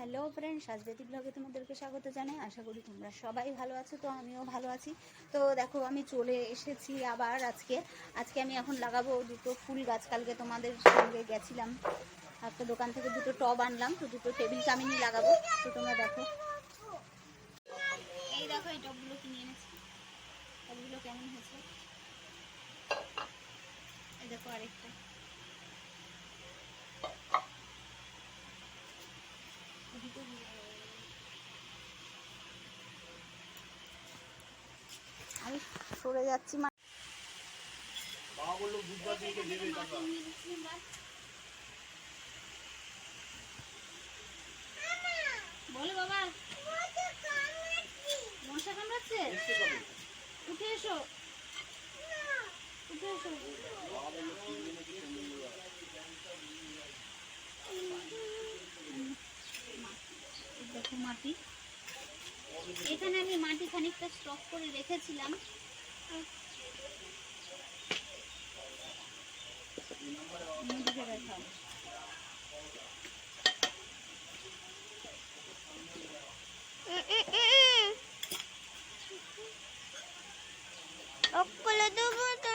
Hello friend সাজবেতি ব্লগে তোমাদেরকে স্বাগত জানাই। আশা করি তোমরা সবাই ভালো আছো, তো আমিও ভালো আছি। তো দেখো, আমি চলে এসেছি আবার আজকে। আজকে আমি এখন লাগাবো দুটো ফুল গাছ। কালকে তোমাদের সঙ্গে গেছিলাম। একটা দোকান থেকে দুটো টব আনলাম, তো দুটো টেবিল কামিনি লাগাবো। তো তোমরা দেখো। এই দেখো, এই টবগুলো কিনে এনেছি। টবগুলো কেমন হয়েছে? এই দেখো আরেকটা। আমি সরে যাচ্ছি মা। বাবা বলল বুধবার দিনকে দেবে টাকা। বলো বাবা। মশা কামড়াচ্ছে? উঠে এসো। উঠে এসো। বাবা বলল তিন দিনে কি সুন্দর করে এই দেখো মাটি। এখানে আমি মাটি খানিকটা স্টক করে রেখেছিলাম। তো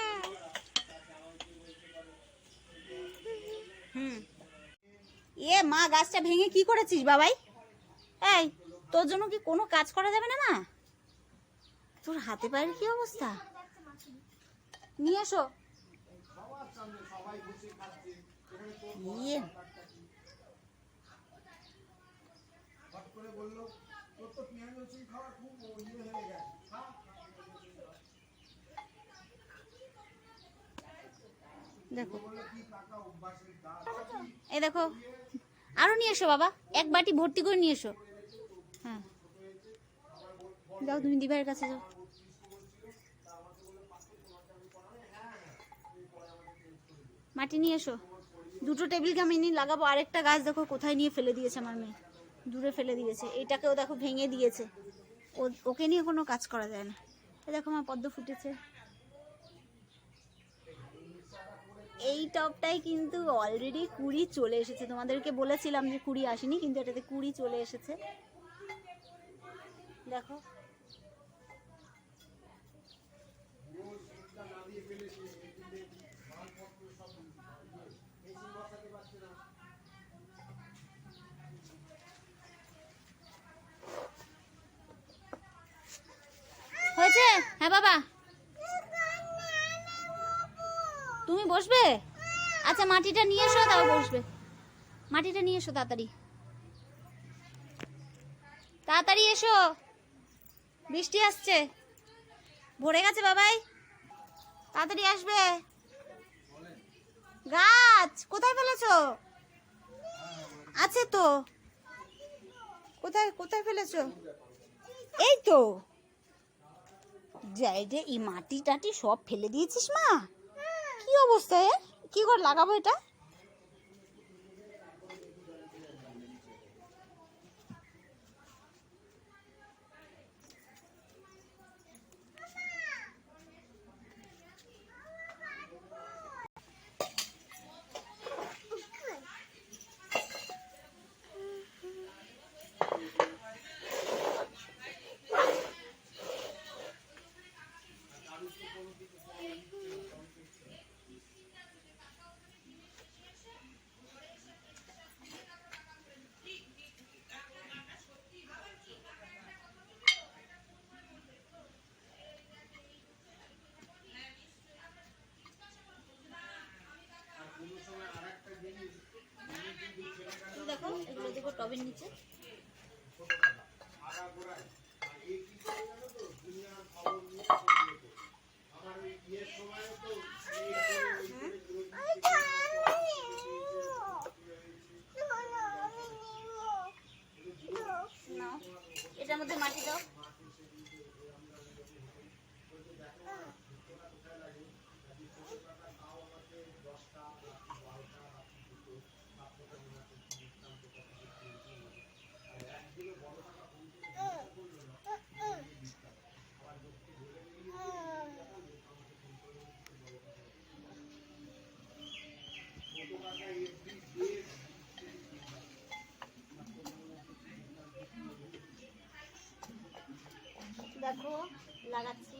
এ মা, গাছটা ভেঙে কি করেছিস বাবাই? তোর জন্য কি কোনো কাজ করা যাবে না, মা? তোর হাতে পায়ের কি অবস্থা? নিয়ে এসো। দেখো। এই দেখো। আরও নিয়ে এসো বাবা। এক বাটি ভর্তি করে নিয়ে এসো। হ্যাঁ। যাও, তুমি দিবাইয়ের কাছে যাও। মাটি নিয়ে এসো। দুটো টেবিল কামিনি লাগাবো। আরেকটা গাছ দেখো কোথায় নিয়ে ফেলে দিয়েছে আমার মেয়ে। দূরে ফেলে দিয়েছে। এটাকেও দেখো ভেঙে দিয়েছে। ওকে নিয়ে কোনো কাজ করা যায় না। দেখো আমার পদ্ম ফুটেছে। এই টপটাই কিন্তু অলরেডি কুড়ি চলে এসেছে। তোমাদেরকে বলেছিলাম যে কুড়ি আসেনি, কিন্তু এটাতে কুড়ি চলে এসেছে। দেখো। হয়েছে? হ্যাঁ বাবা। তুমি বসবে? আচ্ছা মাটিটা নিয়ে এসো, তাও বসবে। মাটিটা নিয়ে এসো, তাড়াতাড়ি। তাড়াতাড়ি এসো। বৃষ্টি আসছে। ভরে গেছে বাবাই। তাড়াতাড়ি আসবে। গাছ, কোথায় ফেলেছো? আছে তো। কোথায় কোথায় ফেলেছো? এই তো। যাই যে এই মাটি টাটি সব ফেলে দিয়েছিস মা। কি অবস্থা এর? কি করে লাগাবো এটা এই দেখো এগুলো দেবো টবের নিচে। নাও এটার মধ্যে মাটি দাও। দেখো লাগাচ্ছি।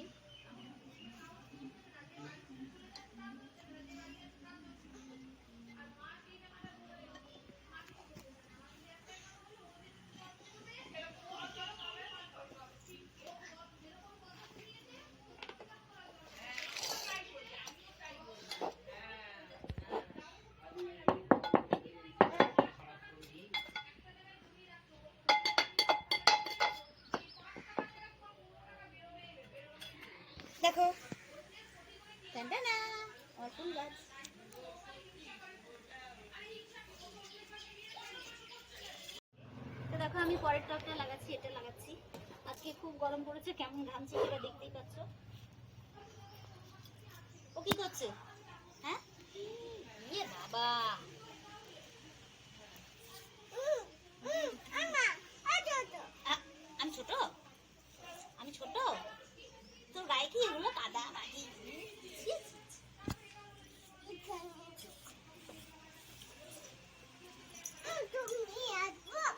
দেখো। তো দেখো, আমি পরের টবটা লাগাচ্ছি, এটা লাগাচ্ছি। আজকে খুব গরম পড়েছে, কেমন ঘামছে সেটা দেখতেই পাচ্ছ। ও কি করছে? হ্যাঁ? ইয়ে বাবা আ- আমি ছোট আমি ছোট তোর গায়ে কি কাদা।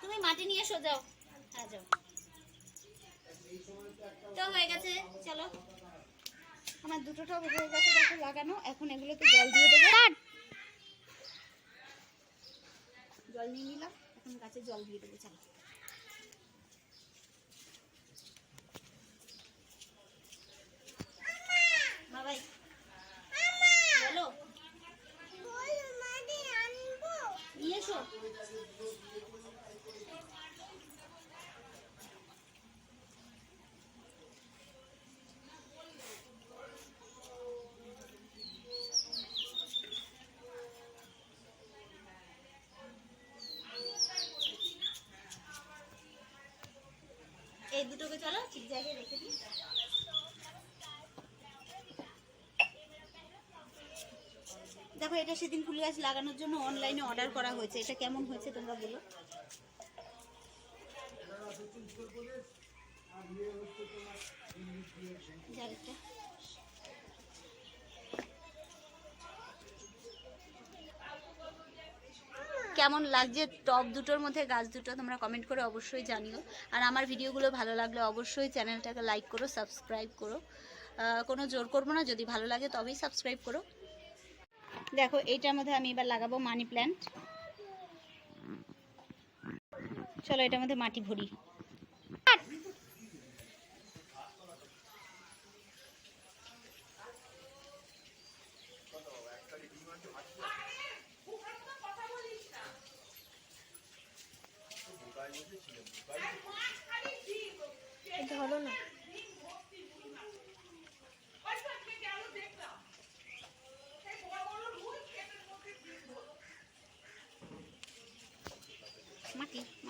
তুমি মাটি নিয়ে এসো যাও। হ্যাঁ যাও। তো হয়ে গেছে চলো। আমার দুটো টব হয়ে গেছে দেখো লাগানো। এখন এগুলোতে জল দিয়ে দেবো। জল নিয়ে নিলাম এখন গাছে জল দিয়ে দেবো চলো বাবাই বলো নিয়ে এসো এই দুটোকে চলো ঠিক জায়গায় রেখে দিই। দেখো, এটা সেদিন ফুল গাছ লাগানোর জন্য অনলাইনে অর্ডার করা হয়েছে। এটা কেমন হয়েছে তোমরা বলো? কেমন লাগছে টপ দুটোর মধ্যে, গাছ দুটো? তোমরা কমেন্ট করে অবশ্যই জানিও। আর আমার ভিডিওগুলো ভালো লাগলে অবশ্যই চ্যানেলটাকে লাইক করো সাবস্ক্রাইব করো। কোনো জোর করব না, যদি ভালো লাগে তবেই সাবস্ক্রাইব করো। দেখো এইটার মধ্যে আমি এবার লাগাবো মানি প্ল্যান্ট। চলো এটার মধ্যে মাটি ভরি ধরো না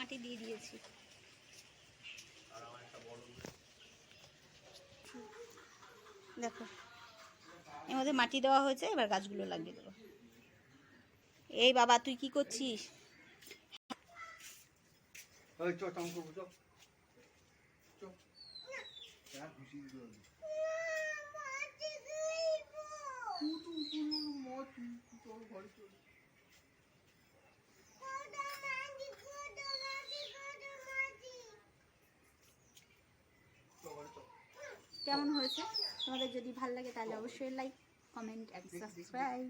মাটি দিয়ে দিয়েছি। দেখো এর মধ্যে মাটি দেওয়া হয়েছে এবার গাছগুলো লাগিয়ে দেবো। এই বাবা তুই কি করছিস চ চাম করব চ চ হ্যাঁ খুশি দিতে হবে তুই তো পুরো মত তুই তোর ঘরে চল চ ঘরে চ কেমন হয়েছে? তোমাদের যদি ভালো লাগে তাহলে অবশ্যই লাইক কমেন্ট অ্যান্ড সাবস্ক্রাইব